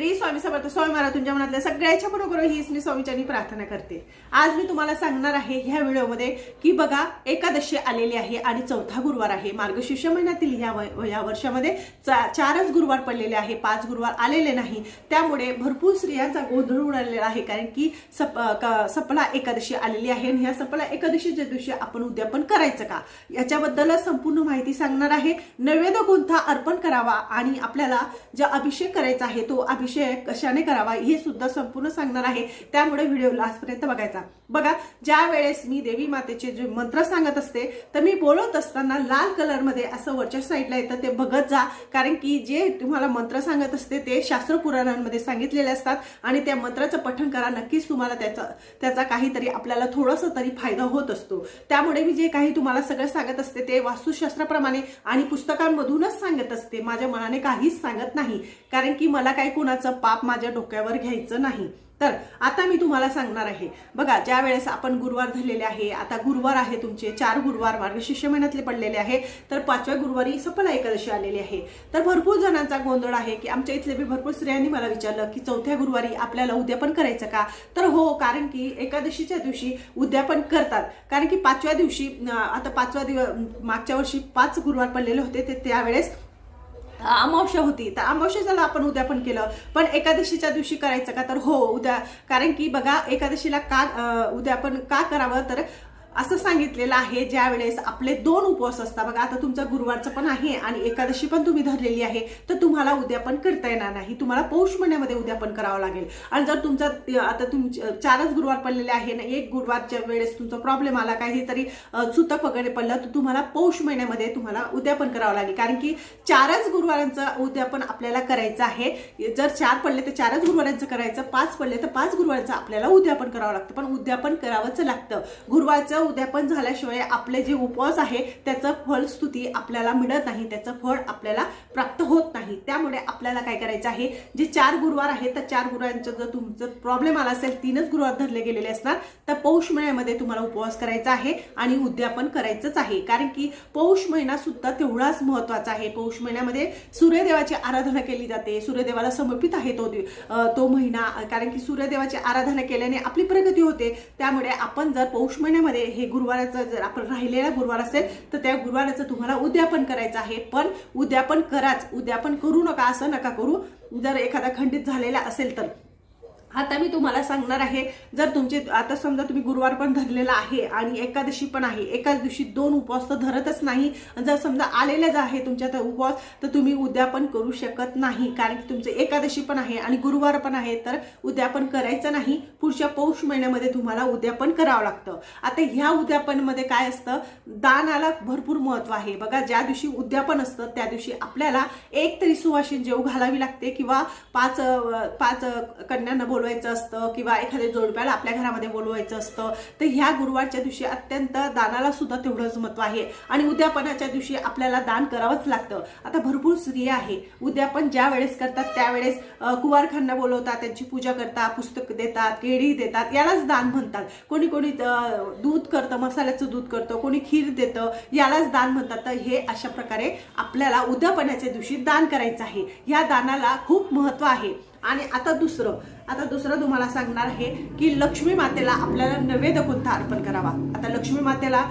श्री स्वामी समर्थ स्वामी महाराज तुमच्या मनातल्या सगळ्याच्या बरोबर हीच मी स्वामीच्यानी प्रार्थना करते. आज मी तुम्हाला सांगणार आहे ह्या व्हिडिओमध्ये की बघा एकादशी आलेली आहे आणि चौथा गुरुवार आहे. मार्गशीर्ष महिन्यातील ह्या या वर्षामध्ये चारच गुरुवार पडलेले आहे. पाच गुरुवार आलेले नाही. त्यामुळे भरपूर स्त्रियांचा गोंधळ उडालेला आहे. कारण की सप सपला एकादशी आलेली आहे आणि ह्या सपला एकादशीच्या दिवशी आपण उद्यापन करायचं का? याच्याबद्दल संपूर्ण माहिती सांगणार आहे. नैवेद्य कोणता अर्पण करावा आणि आपल्याला जो अभिषेक करायचा आहे तो अभिषेक कशाने करावा हे सुद्धा संपूर्ण सांगणार आहे. त्यामुळे व्हिडिओ लास्टपर्यंत बघायचा. बघा ज्या वेळेस मी देवी मातेचे जे मंत्र सांगत असते तर मी बोलत असताना लाल कलरमध्ये असं वरच्या साईडला येतं ते बघत जा. कारण की जे तुम्हाला मंत्र सांगत असते ते शास्त्र पुराणांमध्ये सांगितलेले असतात आणि त्या मंत्राचं पठण करा नक्कीच तुम्हाला त्याचा त्याचा काहीतरी आपल्याला थोडंसं तरी फायदा होत असतो. त्यामुळे मी जे काही तुम्हाला सगळं सांगत असते ते वास्तुशास्त्राप्रमाणे आणि पुस्तकांमधूनच सांगत असते. माझ्या मनाने काहीच सांगत नाही. कारण की मला काही कुणाचं पाप माझ्या डोक्यावर घ्यायचं नाही. तर आता मी तुम्हाला सांगणार आहे. बघा ज्या वेळेस आपण गुरुवार धरलेले आहे आता गुरुवार आहे तुमचे चार गुरुवार मार्गशिष्य महिन्यातले पडलेले आहे तर पाचव्या गुरुवारी सफला एकादशी आलेली आहे. तर भरपूर जणांचा गोंधळ आहे की आमच्या इथले बी भरपूर स्त्रियांनी मला विचारलं की चौथ्या गुरुवारी आपल्याला उद्यापन करायचं का? तर हो कारण की एकादशीच्या दिवशी उद्यापन करतात. कारण की पाचव्या दिवशी आता पाचव्या दिवस मागच्या वर्षी पाच गुरुवार पडलेले होते ते त्यावेळेस अमावस्या होती. तर अमावस्याला आपण उद्या पण केलं. पण एकादशीच्या दिवशी करायचं का? तर हो उद्या. कारण की बघा एकादशीला का उद्या आपण का करावं? तर असं सांगितलेलं आहे ज्या वेळेस आपले दोन उपवास असतात. बघा आता तुमचा गुरुवारचं पण आहे आणि एकादशी पण तुम्ही धरलेली आहे तर तुम्हाला उद्यापन करता येणार नाही. तुम्हाला पौष महिन्यामध्ये उद्यापन करावं लागेल. आणि जर तुमचा आता तुमचे चारच गुरुवार पडलेले आहे ना एक गुरुवारच्या वेळेस तुमचा प्रॉब्लेम आला काहीतरी चुतक सुतक वगैरे पडलं तर तुम्हाला पौष महिन्यामध्ये तुम्हाला उद्यापन करावं लागेल. कारण की चारच गुरुवारांचं उद्यापन आपल्याला करायचं आहे. जर चार पडले तर चारच गुरुवारांचं करायचं पाच पडले तर पाच गुरुवारांचं आपल्याला उद्यापन करावं लागतं. पण उद्यापन करावंच लागतं. गुरुवारचं उद्यापन झाल्याशिवाय आपले जे उपवास आहे त्याचं फलस्तुती आपल्याला मिळत नाही त्याचं फळ आपल्याला प्राप्त होत नाही. त्यामुळे आपल्याला काय करायचं आहे? जे चार गुरुवार आहेत तर चार गुरुवारांचं जर तुमचं प्रॉब्लेम आला असेल तीनच गुरुवार धरले गेलेले असणार तर पौष महिन्यामध्ये तुम्हाला उपवास करायचा आहे आणि उद्यापन करायचंच आहे. कारण की पौष महिना सुद्धा तेवढाच महत्त्वाचा आहे. पौष महिन्यामध्ये सूर्यदेवाची आराधना केली जाते. सूर्यदेवाला समर्पित आहे तो तो महिना. कारण की सूर्यदेवाची आराधना केल्याने आपली प्रगती होते. त्यामुळे आपण जर पौष महिन्यामध्ये हे गुरुवाराचं जर आपण राहिलेला गुरुवार असेल तर त्या गुरुवाराचं तुम्हाला उद्यापन करायचं आहे. पण उद्यापन कराच उद्यापन करू नका असं नका करू. जर एखादा खंडित झालेला असेल तर. आता मी तुम्हाला सांगणार आहे जर तुमचे आता समजा तुम्ही गुरुवार पण धरलेला आहे आणि एकादशी पण आहे एकाच दिवशी दोन उपवास तर धरतच नाही. जर समजा आलेलेच आहे तुमच्या तर उपवास तर तुम्ही उद्यापन करू शकत नाही कारण की तुमचे एकादशी पण आहे आणि गुरुवार पण आहे तर उद्यापन करायचं नाही. पुढच्या पौष महिन्यामध्ये तुम्हाला उद्यापन करावं लागतं. आता ह्या उद्यापनमध्ये काय असतं? दानाला भरपूर महत्त्व आहे. बघा ज्या दिवशी उद्यापन असतं त्या दिवशी आपल्याला एक तरी सुवासिन जेव घालावी लागते किंवा पाच पाच कन्यांना कन्यांना बोलवायचं असतं किंवा एखाद्या जोडप्याला आपल्या घरामध्ये बोलवायचं असतं तर ह्या गुरुवारच्या दिवशी अत्यंत दानाला सुद्धा तेवढंच महत्त्व आहे. आणि उद्यापनाच्या दिवशी आपल्याला दान करावंच लागतं. आता भरपूर स्त्रिया आहे. उद्यापन ज्या वेळेस करतात त्यावेळेस कुवारखांना बोलवतात त्यांची पूजा करतात पुस्तक देतात केळी देतात यालाच दान म्हणतात. कोणी कोणी दूध करतं मसाल्याचं दूध करतं कोणी खीर देतं यालाच दान म्हणतात. तर हे अशा प्रकारे आपल्याला उद्यापनाच्या दिवशी दान करायचं आहे. या दानाला खूप महत्त्व आहे. आणि आता दुसरं आता दुसरं तुम्हाला सांगणार आहे की लक्ष्मी मातेला आपल्याला नैवेद्य कोणता अर्पण करावा. आता लक्ष्मी मातेला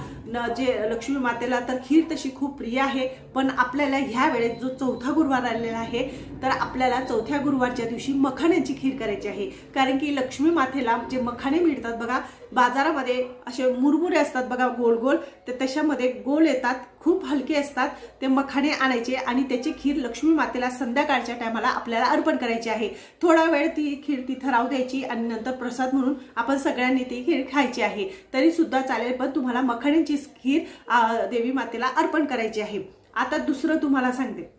जे लक्ष्मी मातेला तर खीर तशी खूप प्रिय आहे. पण आपल्याला ह्या वेळेत जो चौथा गुरुवार आलेला आहे तर आपल्याला चौथ्या गुरुवारच्या दिवशी मखाण्याची खीर करायची आहे. कारण की लक्ष्मी मातेला जे मखाणे मिळतात बघा बाजारामध्ये असे मुरमुरे असतात बघा गोल गोल तर त्याच्यामध्ये गोल येतात खूप हलके असतात ते मखाणे आणायचे आणि त्याची खीर लक्ष्मी मातेला संध्याकाळच्या टायमाला आपल्याला अर्पण करायची आहे. थोडा वेळ ती खीर तिथं राहू द्यायची आणि नंतर प्रसाद म्हणून आपण सगळ्यांनी ती खीर खायची आहे. तरी सुद्धा चालेल पण तुम्हाला मखाण्यांची खीर देवी मातेला अर्पण करायची आहे. आता दुसरं तुम्हाला सांगते.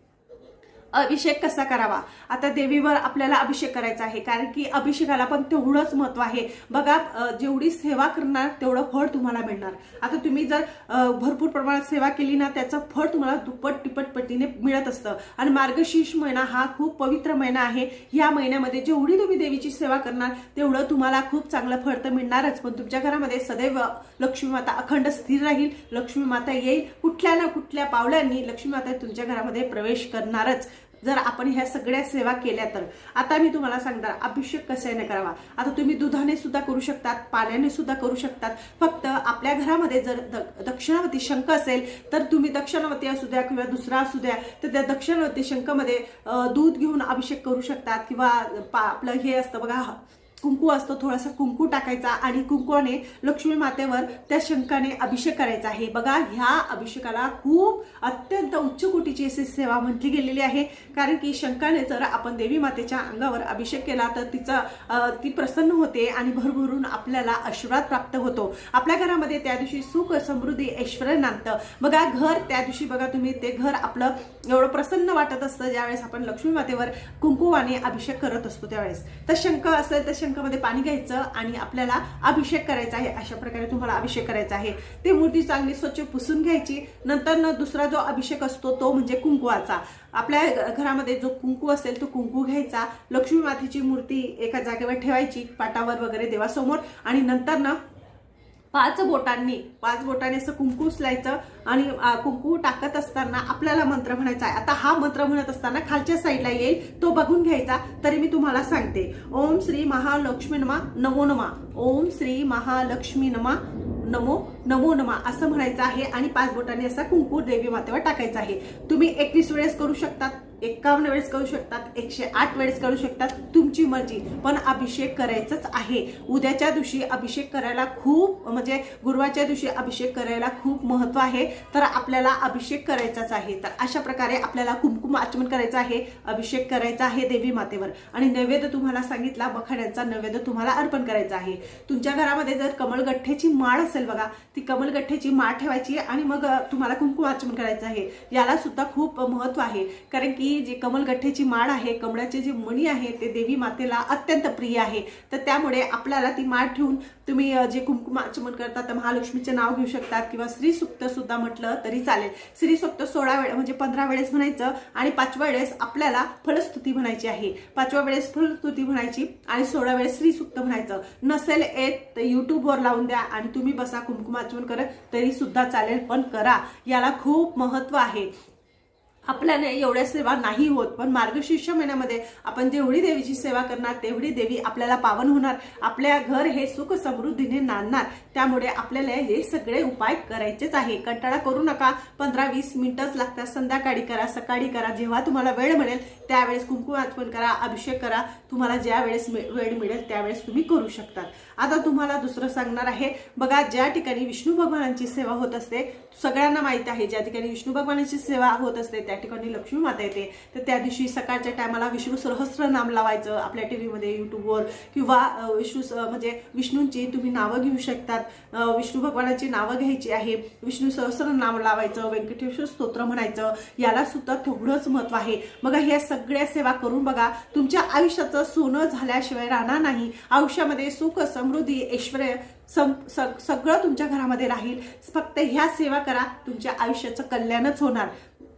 अभिषेक कसा करावा? आता देवीवर आपल्याला अभिषेक करायचा आहे कारण की अभिषेकाला पण तेवढंच महत्त्व आहे. बघा जेवढी सेवा करणार तेवढं फळ तुम्हाला मिळणार. आता तुम्ही जर भरपूर प्रमाणात सेवा केली ना त्याचं फळ तुम्हाला दुप्पट तिप्पट पटीने मिळत असतं. आणि मार्गशीर्ष महिना हा खूप पवित्र महिना आहे. या महिन्यामध्ये जेवढी तुम्ही देवीची सेवा करणार तेवढं तुम्हाला खूप चांगलं फळ तर मिळणारच. पण तुमच्या घरामध्ये सदैव लक्ष्मी माता अखंड स्थिर राहील लक्ष्मी माता येईल. कुठल्या ना कुठल्या पावलांनी लक्ष्मी माता तुमच्या घरामध्ये प्रवेश करणारच. जर आपण ह्या सगळ्या सेवा केल्या तर. आता मी तुम्हाला सांगणार अभिषेक कशाने करावा? आता तुम्ही दुधाने सुद्धा करू शकतात पाण्याने सुद्धा करू शकतात. फक्त आपल्या घरामध्ये जर द- दक्षिणावती शंख असेल तर तुम्ही दक्षिणावती असू द्या किंवा दुसरा असू द्या तर त्या दक्षिणावती शंखमध्ये दूध घेऊन अभिषेक करू शकतात किंवा आपलं हे असतं बघा कुंकू असतो थोडासा कुंकू टाकायचा आणि कुंकूने लक्ष्मी मातेवर त्या शंखाने अभिषेक करायचा आहे. बघा ह्या अभिषेकाला खूप अत्यंत उच्च कोटीची अशी सेवा म्हटली गेलेली आहे. कारण की शंखाने जर आपण देवी मातेच्या अंगावर अभिषेक केला तर तिचा ती प्रसन्न होते आणि भरभरून आपल्याला आशीर्वाद प्राप्त होतो. आपल्या घरामध्ये त्या दिवशी सुख समृद्धी ऐश्वर नांदतं बघा घर त्या दिवशी बघा तुम्ही ते घर आपलं एवढं प्रसन्न वाटत असतं ज्यावेळेस आपण लक्ष्मी मातेवर कुंकू आणि अभिषेक करत असतो त्यावेळेस. तर शंख असेल तर शंखामध्ये पाणी घ्यायचं आणि आपल्याला अभिषेक करायचा आहे अशा प्रकारे तुम्हाला अभिषेक करायचा आहे. ते मूर्ती चांगली स्वच्छ पुसून घ्यायची. नंतर न दुसरा जो अभिषेक असतो तो म्हणजे कुंकुवाचा. आपल्या घरामध्ये जो कुंकू असेल तो कुंकू घ्यायचा. लक्ष्मी मातेची मूर्ती एका जागेवर ठेवायची पाटावर वगैरे देवासमोर. आणि नंतर ना पाच बोटांनी पाच बोटांनी असं कुंकू उचलायचं आणि कुंकू टाकत असताना आपल्याला मंत्र म्हणायचा आहे. आता हा मंत्र म्हणत असताना खालच्या साईडला येईल तो बघून घ्यायचा तरी मी तुम्हाला सांगते. ओम श्री महालक्ष्मी नमा नमो नमा. ओम श्री महालक्ष्मी नमा नमो नमो नमा असं म्हणायचं आहे आणि पाच बोटांनी असा कुंकू देवी मातेवर टाकायचा आहे. तुम्ही एकवीस वेळेस करू शकतात. एकावन्न वेळेस करू शकतात एकशे आठ वेळेस करू शकतात तुमची मर्जी. पण अभिषेक करायचंच आहे. उद्याच्या दिवशी अभिषेक करायला खूप म्हणजे गुरुवारच्या दिवशी अभिषेक करायला खूप महत्त्व आहे. तर आपल्याला अभिषेक करायचाच आहे. तर अशा प्रकारे आपल्याला कुमकुम आचमन करायचं आहे अभिषेक करायचा आहे देवी मातेवर. आणि नैवेद्य तुम्हाला सांगितला बखाड्यांचा नैवेद्य तुम्हाला अर्पण करायचा आहे. तुमच्या घरामध्ये जर कमळगठ्ठ्याची माळ असेल बघा ती कमलगठ्ठ्याची माळ ठेवायची आणि मग तुम्हाला कुंकुम आचमन करायचं आहे. याला सुद्धा खूप महत्त्व आहे. कारण की जी कमलगठ्ठ्याची माळ आहे कमळाचे जे मणी आहे ते देवी मातेला अत्यंत प्रिय आहे. तर त्यामुळे आपल्याला ती माळ ठेवून तुम्ही जे कुंकुमाचमन करता तर महालक्ष्मीचे नाव घेऊ शकतात किंवा श्री सुक्त सुद्धा म्हटलं तरी चालेल. श्री सुक्त सोळा वेळ म्हणजे पंधरा वेळेस म्हणायचं आणि पाचव्या वेळेस आपल्याला फलस्तुती म्हणायची आहे. पाचव्या वेळेस फलस्तुती म्हणायची आणि सोळा वेळेस श्री सुक्त म्हणायचं. नसेल येत तर युट्यूबवर लावून द्या आणि तुम्ही बसा कुंकुमाचमन करत तरी सुद्धा चालेल पण करा. याला खूप महत्त्व आहे. आपल्याने एवढ्या सेवा नाही होत पण मार्गशीर्ष महिन्यामध्ये आपण जेवढी देवीची सेवा करणार तेवढी देवी आपल्याला पावन होणार आपल्या घर हे सुख समृद्धीने नांदणार. त्यामुळे आपल्याला हे सगळे उपाय करायचेच आहे. कंटाळा करू नका. पंधरा वीस मिनिटच लागतात. संध्याकाळी करा सकाळी करा. जेव्हा तुम्हाला वेळ मिळेल त्यावेळेस कुंकुम आचमन करा अभिषेक करा. तुम्हाला ज्या वेळेस वेळ मिळेल त्यावेळेस तुम्ही करू शकता आता तुम्हाला दुसरं सांगणार आहे. बघा ज्या ठिकाणी विष्णू भगवानांची सेवा होत असते सगळ्यांना माहीत आहे ज्या ठिकाणी विष्णू भगवानांची सेवा होत असते त्या ठिकाणी लक्ष्मी माता येते. तर त्या दिवशी सकाळच्या टायमाला विष्णू सहस्र नाम लावायचं आपल्या टीव्हीमध्ये यूट्यूबवर किंवा विष्णू म्हणजे विष्णूंची तुम्ही नावं घेऊ शकतात. विष्णू भगवानाची नावं घ्यायची आहे. विष्णू सहस्र नाम लावायचं व्यंकटेश्वर स्तोत्र म्हणायचं. याला सुद्धा तेवढंच महत्त्व आहे. बघा ह्या सगळ्या सेवा करून बघा तुमच्या आयुष्याचं सोनं झाल्याशिवाय राहणार नाही. आयुष्यामध्ये सुख समृद्धी ऐश्वर सम सगळं तुमच्या घरामध्ये राहील. फक्त ह्या सेवा करा तुमच्या आयुष्याचं कल्याणच होणार.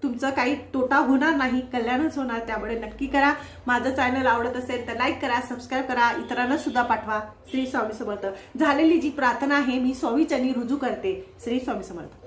तुमचं काही तोटा होणार नाही कल्याणच होणार त्यामुळे नक्की करा. माझं चॅनल आवडत असेल तर लाईक करा सबस्क्राईब करा इतरांना सुद्धा पाठवा. श्री स्वामी समर्थ. झालेली जी प्रार्थना आहे मी स्वामीचरणी रुजू करते. श्री स्वामी समर्थ.